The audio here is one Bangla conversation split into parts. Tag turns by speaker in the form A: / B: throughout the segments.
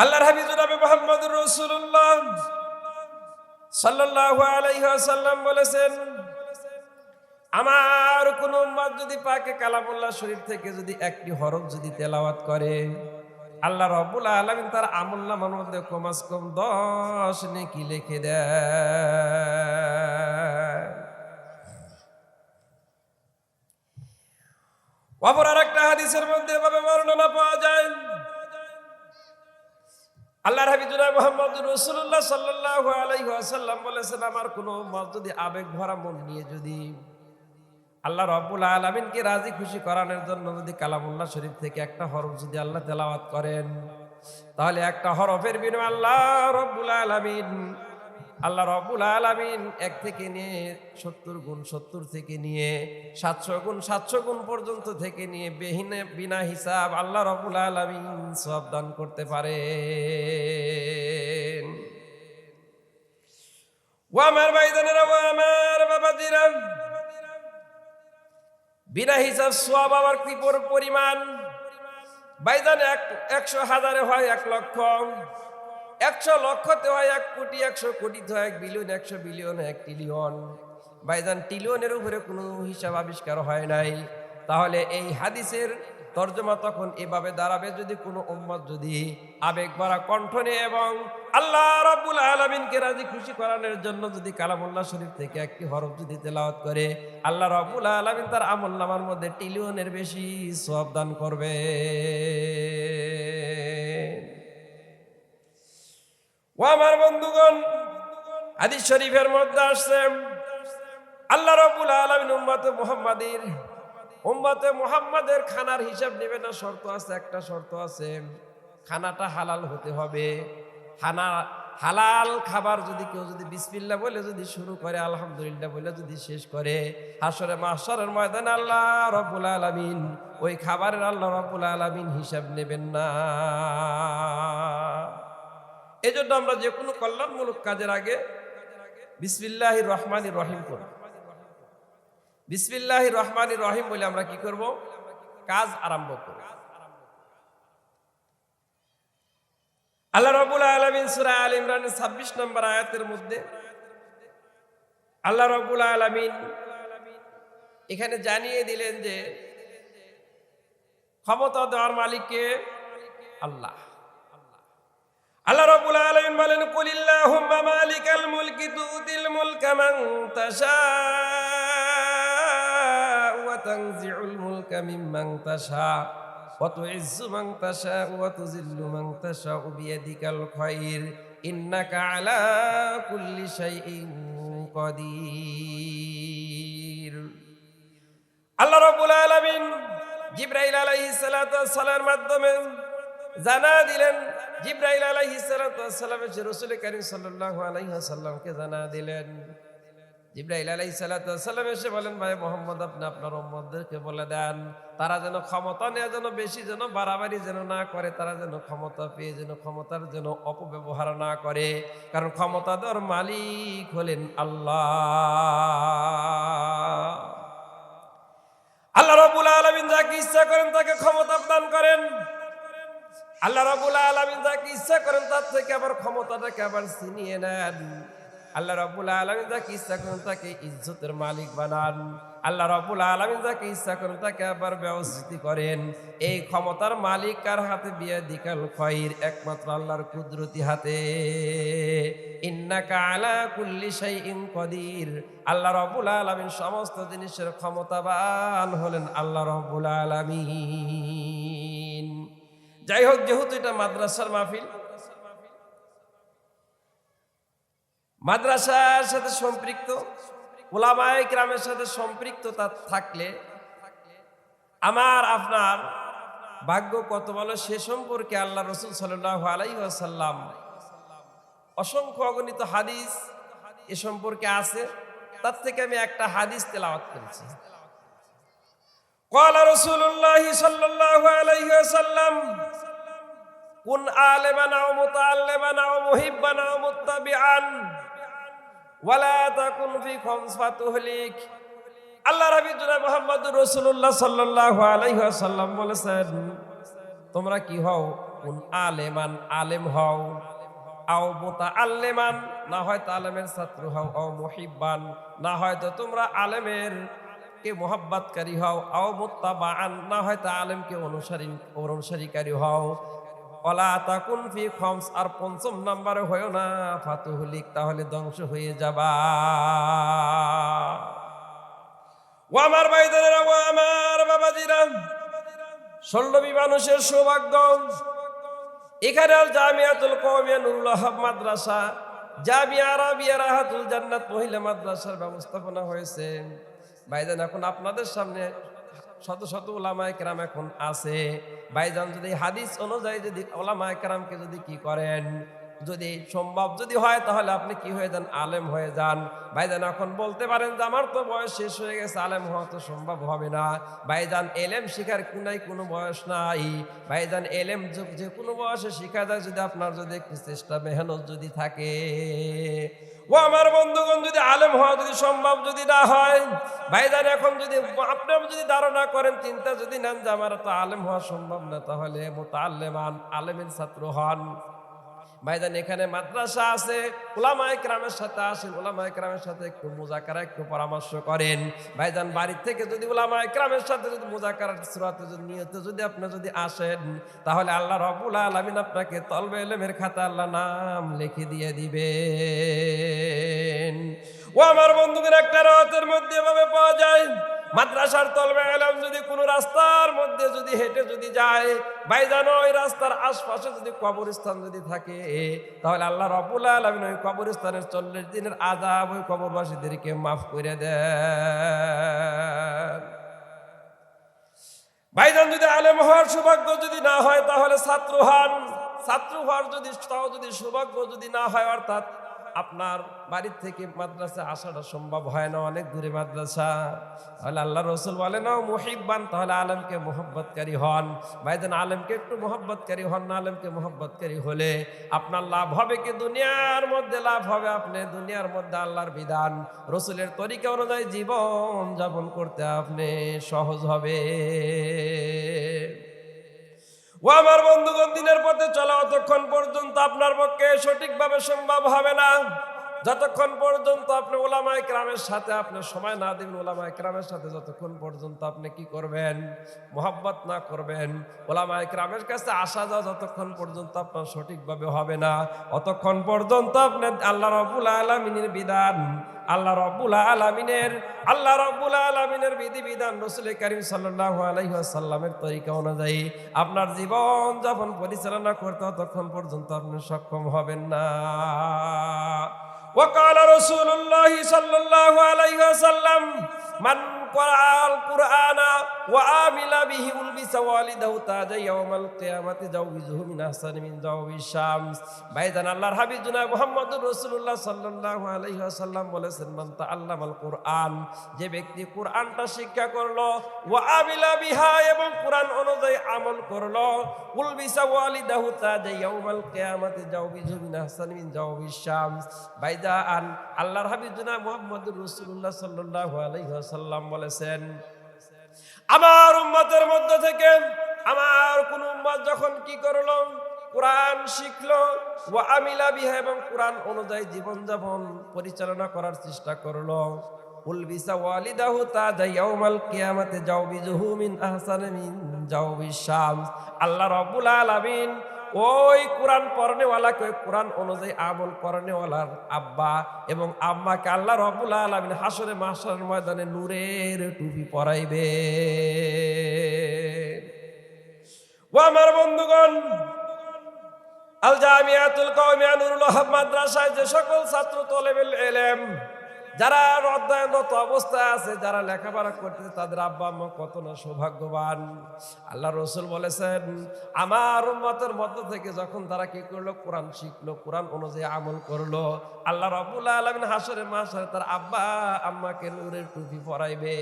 A: আল্লাহর হাবিব জনাবে মোহাম্মদুর রাসূলুল্লাহ সাল্লাল্লাহু আলাইহি ওয়াসাল্লাম বলেছেন, আমার কোন উম্মত যদি পাকে কালামুল্লাহ শরীফ থেকে যদি একটি হরফ যদি তেলাওয়াত করে, আল্লাহ রব্বুল আলামিন তার আমল নামার মধ্যে কমাস কম দশ নেকি লিখে দেয়। অপর আর একটা হাদিসের মধ্যে এভাবে বর্ণনা পাওয়া যায় আল্লাহ হাবিজুল্লাহ মোহাম্মদ রসুল্লাহ সাল্লাহ আলাইসাল্লাম বলেছেন, আমার কোনো মত যদি আবেগ ভরা মন নিয়ে যদি আল্লাহ রব্বুল আলমিনকে রাজি খুশি করানোর জন্য যদি কালামুল্লাহ শরীফ থেকে একটা হরফ যদি আল্লাহ তেলাওয়াত করেন, তাহলে একটা হরফের বিনিময় আল্লাহ রব্বুল আলমিন আল্লাহ রব্বুল আলমিন এক থেকে নিয়ে সত্তর গুণ সত্তর থেকে নিয়ে সাতশো গুণ সাতশো গুণ পর্যন্ত থেকে নিয়ে বেহিনে বিনা হিসাব আল্লাহ রব্বুল আলমিন সব দান করতে পারে ও আমার ভাইজানেরা ও আমার বিনা হিসাব সোয়াব আবার কি পরিমাণ? বাইদান এক, একশো হাজারে হয় এক লক্ষ। একশো লক্ষতে হয়, এক কোটি একশো কোটিতে হয়, এক বিলিয়ন একশো বিলিয়ন, এক ট্রিলিয়ন বাইদান ট্রিলিয়নের উপরে কোনো হিসাব আবিষ্কার হয় নাই। তাহলে এই হাদিসের তর্জমা তখন এভাবে দাঁড়াবে যদি কোনো উম্মত যদি আবেগ ভরা কণ্ঠ নিয়ে এবং আল্লাহ রাব্বুল আলমিনকে রাজি খুশি করানোর জন্য যদি কালামুল্লাহ শরীফ থেকে একটি হরফ যদি তেলাওয়াত করে, আল্লাহ রাব্বুল আলমিন তার আমল নামার মধ্যে ট্রিলিয়নের বেশি সব দান করবে। ও আমার বন্ধুগণ, হাদিস শরীফের মধ্যে আসছে, আল্লাহ রাব্বুল আলামিন উম্মতে মুহাম্মাদির, উম্মতে মুহাম্মাদের খানার হিসাব নেবে না, শর্ত আছে, একটা শর্ত আছে, খানাটা হালাল হতে হবে। খানা হালাল খাবার যদি কেউ যদি বিসমিল্লাহ বলে যদি শুরু করে, আলহামদুলিল্লাহ বলে যদি শেষ করে হাসরে মাসরের ময়দানে আল্লাহ রব্বুল আলামিন, ওই খাবারের আল্লাহ রব্বুল আলামিন হিসাব নেবেন না। এজন্য আমরা যে কোনো কল্যাণমূলক কাজের আগে বিসমিল্লাহ রহমান রহিম করব বিসমিল্লাহ রহমান রহিম বলে আমরা কি করব? কাজ আরম্ভ করব। আল্লাহ রবুল আলমিন সুরা আল ইমরানের ছাব্বিশ নম্বর আয়াতের মধ্যে আল্লাহ রবুল আলমিন এখানে জানিয়ে দিলেন যে ক্ষমতা দেওয়ার মালিককে আল্লাহ। আল্লাহ রাব্বুল আলামিন বলেন, কুলিল্লাহুম্মা মালিকাল মুলকি তুতিল মুলকা মান তাশা ওয়া তানজিউল মুলকা মিম্মান তাশা ওয়া তুইজ্জু মান তাশা ওয়া তুযিল্লু মান তাশা বিয়াদিকাল খায়র ইন্নাকা আলা কুল্লি শাইইন কাদির। আল্লাহ রাব্বুল আলামিন জিবরাইল আলাইহিস সালাতু ওয়াস সালামের মাধ্যমে জানা দিলেন, জিব্রাইল আলাইহি এসে রসুল করিম সাল্লামকে জানা দিলেন। জিব্রাইল আলাইহি এসে বলেন, ভাই মোহাম্মদ, আপনি আপনার বলে দেন। তারা যেন ক্ষমতা নেওয়া যেন বেশি, যেন বাড়াবাড়ি যেন না করে, তারা যেন ক্ষমতা পেয়ে, যেন ক্ষমতার যেন অপব্যবহার না করে। কারণ ক্ষমতা মালিক হলেন আল্লাহ। আল্লাহ রবুল আলমিন যাকে ইচ্ছা করেন, তাকে ক্ষমতা দান করেন। আল্লাহ রাবুল আলমিন যাকে ইচ্ছা করেন তার থেকে আবার ক্ষমতাটাকে আবার ছিনিয়ে নেন। আল্লাহ রাবুল আলমিন যাকে ইচ্ছা করেন তাকে ইজ্জতের মালিক বানান। আল্লাহ রাবুল আলমিন যাকে ইচ্ছা করেন তাকে আবার ব্যবস্থিতি করেন। এই ক্ষমতার মালিক কার হাতে? বিয়ে দিকাল খয়ের একমাত্র আল্লাহর কুদরতি হাতে। ইন্নাকা আলা আল্লাহ রাব্বুল আলামিন সমস্ত জিনিসের ক্ষমতাবান হলেন আল্লাহ রবুল আলামিন। যাই হোক, যেহেতু এটা মাদ্রাসার মাহফিল, মাদ্রাসার সাথে সম্পৃক্ত ওলামায় গ্রামের সাথে সম্পৃক্ততা থাকলে আমার, আপনার ভাগ্য কত বলো সে সম্পর্কে আল্লাহ রসুল সাল্লাহ আলাইসাল্লাম অসংখ্য অগণিত হাদিস এ সম্পর্কে আছে। তার থেকে আমি একটা হাদিস তেলাওয়াত করেছি। قال رسول الله صلى الله عليه وسلم كن عالما او متعلما او محبا او متبعا ولا تكن في خمسة تهلك আল্লাহ রবি জুনা মোহাম্মদ রসুল্লাহ সাল্লাহ আলাইসাল্লাম বলেছেন তোমরা কি হও কুন আলেমান আলেম হও আও মোতা আল্লেমান না হয় আলেমের ছাত্র হও আও মহিব্বান না হয়তো তোমরা আলেমের কে মোহাব্বতকারী হও, আও মুত্তাবাআন, না হয়তো আলেমকে অনুসারী, অনুসারীকারী হও। অলা তাকুন ফি খমস, আর পঞ্চম নাম্বারে হয়েও না ফাতুহুলিক তাহলে ধ্বংস হয়ে যাবা। ও আমার ভাইদেরা ও আমার বাবাজিরা ষোলবি মানুষের সৌভাগ্য। এখানে আল জামিয়াতুল কওমিয়া নুরুল মাদ্রাসা, জামিয়া আরাবিয়া রাহাতুল জান্নাত মহিলা মাদ্রাসার ব্যবস্থাপনা হয়েছে। ভাইজান, এখন আপনাদের সামনে শত শত ওলামায় কেরাম এখন আছে। ভাইজান, যদি হাদিস অনুযায়ী যদি ওলামায় কেরামকে যদি কি করেন যদি সম্ভব যদি হয়, তাহলে আপনি কি হয়ে যান? আলেম হয়ে যান। ভাইজান, এখন বলতে পারেন যে আমার তো বয়স শেষ হয়ে গেছে, আলেম হওয়া তো সম্ভব হবে না। ভাইজান, এলেম শিখার কোনাই কোনো বয়স নাই। ভাইজান, এলেম যে- কোনো বয়সে শিখা যায় যদি আপনার যদি একটু চেষ্টা, মেহনত যদি থাকে। ও আমার বন্ধুগণ, যদি আলেম হওয়া যদি সম্ভব যদি না হয়, ভাইজান, এখন যদি আপনি যদি ধারণা করেন, চিন্তা যদি নেন যে আমার তো আলেম হওয়া সম্ভব না, তাহলে মোতাল্লেমান আলেমের ছাত্র হন। ভাইজান এখানে মাদ্রাসা আছে ওলামায় ক্রামের সাথে আসেন ওলামায় ক্রামের সাথে একটু মোজাকারা, একটু পরামর্শ করেন। ভাইজান বাড়ির থেকে যদি ওলামায় ক্রামের সাথে যদি মোজা মোজাকারার সুরাতে যদি নিয়তে যদি আপনি যদি আসেন, তাহলে আল্লাহ রবুল আলমিন আপনাকে তলবে এলেমের খাতা আল্লাহ নাম লিখে দিয়ে দিবেন। ও আমার বন্ধুদের, একটা রাতের মধ্যে এভাবে পাওয়া যায় মাদ্রাসার তলবে এলাম যদি কোনো রাস্তার মধ্যে যদি হেঁটে যদি যায় ভাইজান ওই রাস্তার আশপাশে যদি কবরস্থান যদি থাকে, তাহলে আল্লাহ রবুল আলমিন ওই কবরস্থানের চল্লিশ দিনের আজাব ওই কবরবাসীদেরকে মাফ করে দেন। ভাইজান যদি আলেম হওয়ার সৌভাগ্য যদি না হয়, তাহলে ছাত্র হন। ছাত্র হওয়ার যদি, তাও যদি সৌভাগ্য যদি না হয়, অর্থাৎ আপনার বাড়ির থেকে মাদ্রাসা আসাটা সম্ভব হয় না, অনেক দূরে মাদ্রাসা। তাহলে আল্লাহ রসুল বলে না মুহিব্বান তাহলে আলমকে মোহব্বতকারী হন। ভাইজান আলমকে একটু মোহব্বতকারী হন না, আলমকে মোহব্বতকারী হলে আপনার লাভ হবে কি? দুনিয়ার মধ্যে লাভ হবে আপনি, দুনিয়ার মধ্যে আল্লাহর বিধান। রসুলের তরিকা অনুযায়ী জীবন যাপন করতে আপনি সহজ হবে। ও আমার বন্ধুগণ দিনের পথে চলা অতক্ষণ পর্যন্ত আপনার পক্ষে সঠিকভাবে সম্ভব হবে না। যতক্ষণ পর্যন্ত আপনি ওলামায় ক্রামের সাথে আপনি সময় না দিবেন, ওলামায় ক্রামের সাথে যতক্ষণ পর্যন্ত আপনি কি করবেন? মোহাব্বত না করবেন, ওলামায় ক্রামের কাছে আসা যাওয়া যতক্ষণ পর্যন্ত আপনার সঠিকভাবে হবে না, অতক্ষণ পর্যন্ত আপনি আল্লাহ রবুল আলমিনের বিধান, আল্লাহ রব্বুল আলমিনের, আল্লাহ রব্বুল আলমিনের বিধি বিধান রসুল করিম সাল্লাহ আলহিহাসাল্লামের তরিকা অনুযায়ী আপনার জীবন যাপন পরিচালনা করতে ততক্ষণ পর্যন্ত আপনি সক্ষম হবেন না। وقال رسول الله صلى الله عليه وسلم من আল কুরআনা, ওয়া আমিলা বিহি উলবিসা ওয়ালিদাহু তাজা ইয়াউমাল যে ব্যক্তি কুরআনটা শিক্ষা করল, ওয়া আমিলা বিহা এবং কোরআন অনুযায়ী আমল করল, উলবিসা ওয়ালিদাহু তাজা ইয়াউমাল কিয়ামাতি জাওবিজুহু মিন আহসানি মিন জাওবি শামস। ভাইজান, আল্লাহর হাবিব জনাব মুহাম্মদুর বলেছেন, আমার উম্মতের মধ্য থেকে আমার কোন উম্মত যখন কি করল, কোরআন শিখলো ও আমিলা বিহা এবং কোরআন অনুযায়ী জীবনযাপন পরিচালনা করার চেষ্টা করল। উলবিসা ওয়ালিদাহু তাজা ইয়াউমাল কিয়ামাতে জাওবিজুহু মিন আহসানি মিন জাওবিশ শামস। আল্লাহ রাব্বুল আলামিন ওই কোরআন পড়নেওয়ালাকে ওই কোরআন অনুযায়ী আমল করনেওয়ালার আব্বা এবং আম্মাকে আল্লাহ রবুল আলমিন হাসরে মাসরের ময়দানে নূরের টুপি পরাইবে। ও আমার বন্ধুগণ আল জামিয়াতুল কওমিয়া নুরুল মাদ্রাসায় যে সকল ছাত্র তলেবেল এলেম যারা অধ্যয়নরত অবস্থায় আছে, যারা লেখাপড়া করতেছে, তাদের আব্বা আম্মা কত না সৌভাগ্যবান। আল্লাহ রসুল বলেছেন, আমার উম্মতের মধ্য থেকে যখন তারা কি করল, কোরআন শিখলো, কোরআন অনুযায়ী আমল করল, আল্লাহ রবুল আলমিন হাসরে মাসরে তার আব্বা আম্মাকে নূরের টুপি পরাইবে।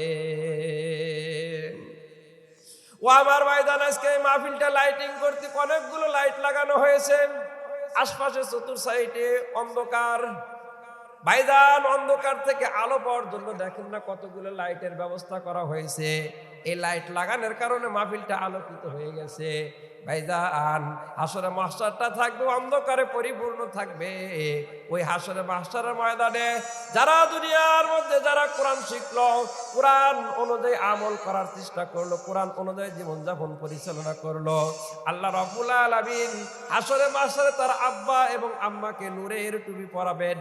A: ও আমার ময়দান আজকে মাহফিলটা লাইটিং করতে অনেকগুলো লাইট লাগানো হয়েছে। আশপাশে চতুর সাইডে অন্ধকার। ভাইজান অন্ধকার থেকে আলো পাওয়ার জন্য দেখেন না কতগুলো লাইটের ব্যবস্থা করা হয়েছে। এই লাইট লাগানোর কারণে মাহফিলটা আলোকিত হয়ে গেছে। ভাইজান হাসরে মাস্টারটা থাকবে, অন্ধকারে পরিপূর্ণ থাকবে। ওই হাসরে মাস্টারের ময়দানে যারা দুনিয়ার মধ্যে যারা কোরআন শিখলো, কোরআন অনুযায়ী আমল করার চেষ্টা করল, কোরআন অনুযায়ী জীবনযাপন পরিচালনা করল, আল্লাহ রবুল আলমিন হাসরে মাস্টারে তার আব্বা এবং আম্মাকে নূরের টুপি পরাবেন।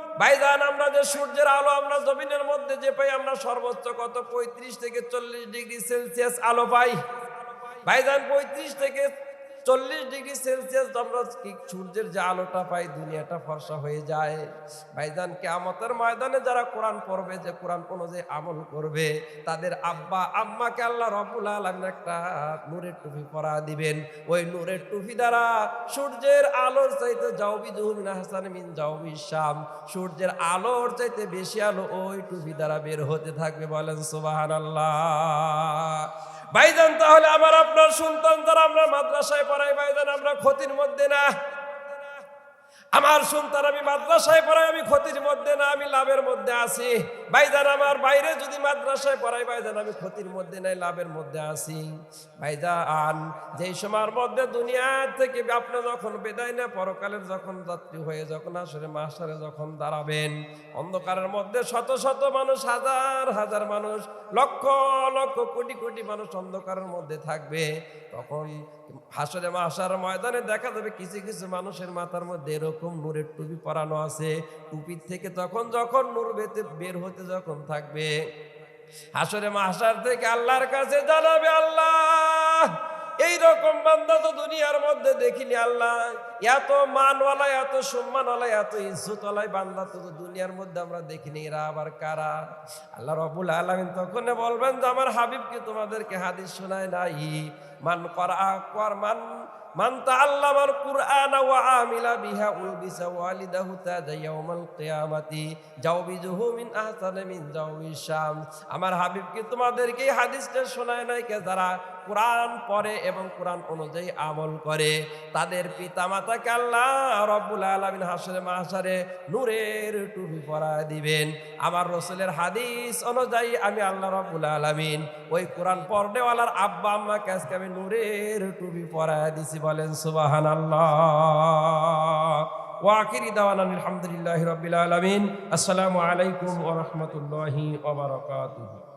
A: ভাইজান, আমরা যে সূর্যের আলো আমরা জমিনের মধ্যে যে পাই, আমরা সর্বোচ্চ কত? পঁয়ত্রিশ থেকে চল্লিশ ডিগ্রি সেলসিয়াস আলো পাই। ভাইজান, পঁয়ত্রিশ থেকে চল্লিশ ডিগ্রি সেলসিয়াস আমরা সূর্যের যে আলোটা পাই, দুনিয়াটা ফর্সা হয়ে যায়। ভাইজান কেয়ামতের ময়দানে যারা কোরআন পড়বে, যে কোরআন অনুযায়ী আমল করবে, তাদের আব্বা, আম্মাকে আল্লাহ রবুল আলম একটা নূরের টুপি পরা দিবেন। ওই নূরের টুপি দ্বারা সূর্যের আলোর চাইতে যাওবি জুহমিন হাসান মিন যাওবি শাম, সূর্যের আলোর চাইতে বেশি আলো ওই টুপি দ্বারা বের হতে থাকবে বলেন সুবাহান আল্লাহ ভাইজান তাহলে আমার আপনার সন্তান তারা আমরা মাদ্রাসায় পড়াই ভাইজান আমরা ক্ষতির মধ্যে না। আমার সন্তান আমি মাদ্রাসায় পড়াই, আমি ক্ষতির মধ্যে না, আমি লাভের মধ্যে আছি। ভাইজান, আমার বাইরে যদি মাদ্রাসায় পড়াই, ভাইজান, আমি ক্ষতির মধ্যে নাই, লাভের মধ্যে আছি। ভাইজান, যেই সময়ের মধ্যে দুনিয়া থেকে আপনি যখন বেদায় না পরকালের যখন যাত্রী হয়ে, যখন আসলে মাস্টারে যখন দাঁড়াবেন, অন্ধকারের মধ্যে শত শত মানুষ, হাজার হাজার মানুষ, লক্ষ লক্ষ কোটি কোটি মানুষ অন্ধকারের মধ্যে থাকবে। তখন হাসরে মাসার ময়দানে দেখা যাবে কিছু কিছু মানুষের মাথার মধ্যে এরকম নূরের টুপি পরানো আছে। টুপির থেকে তখন যখন নূর বেতে বের হতে যখন থাকবে, হাসরে মাসার থেকে আল্লাহর কাছে জানাবে, আল্লাহ এই রকম তো দুনিয়ার মধ্যে দেখিনি, আল্লাহ। এত মানওয়ালা, এত সম্মানওয়ালা, এত ইজ্জতওয়ালাই বান্দা তো দুনিয়ার মধ্যে আমরা দেখিনি। এরা আবার কারা? আল্লাহ রবুল আলমিন তখন বলবেন যে, আমার হাবিবকে তোমাদেরকে হাদিস শোনায় নাই? মান করা, কর, মান মান তাআল্লামাল কুরআনা ওয়া আমিলা বিহা উলবিসা ওয়ালিদাহু তাজা ইয়াউমাল কিয়ামাতি জাওবিজুহু মিন আহসানি মিন জাওবিশ শাম। আমার হাবিবকে তোমাদেরকে হাদিসটা শোনায় নাই? কে যারা কোরআন পড়ে এবং কোরআন অনুযায়ী আমল করে, তাদের পিতামাতাকে আল্লাহ রব্বুল আলামিন হাসরে মাহশারে নূরের টুপি পরায় দিবেন। আমার রসুলের হাদিস অনুযায়ী আমি আল্লাহ রব্বুল আলামিন ওই কোরআন পড়নেওয়ালার আব্বা আম্মাকে আজকে আমি নূরের টুপি পরায় দিছি বলেন সুবাহান আল্লাহ ওয়াকিরি দাওয়ান আলহামদুলিল্লাহ রবিল আলমিন। আসসালামু আলাইকুম ওরহমতুল্লাহি ওবরাকাতুহু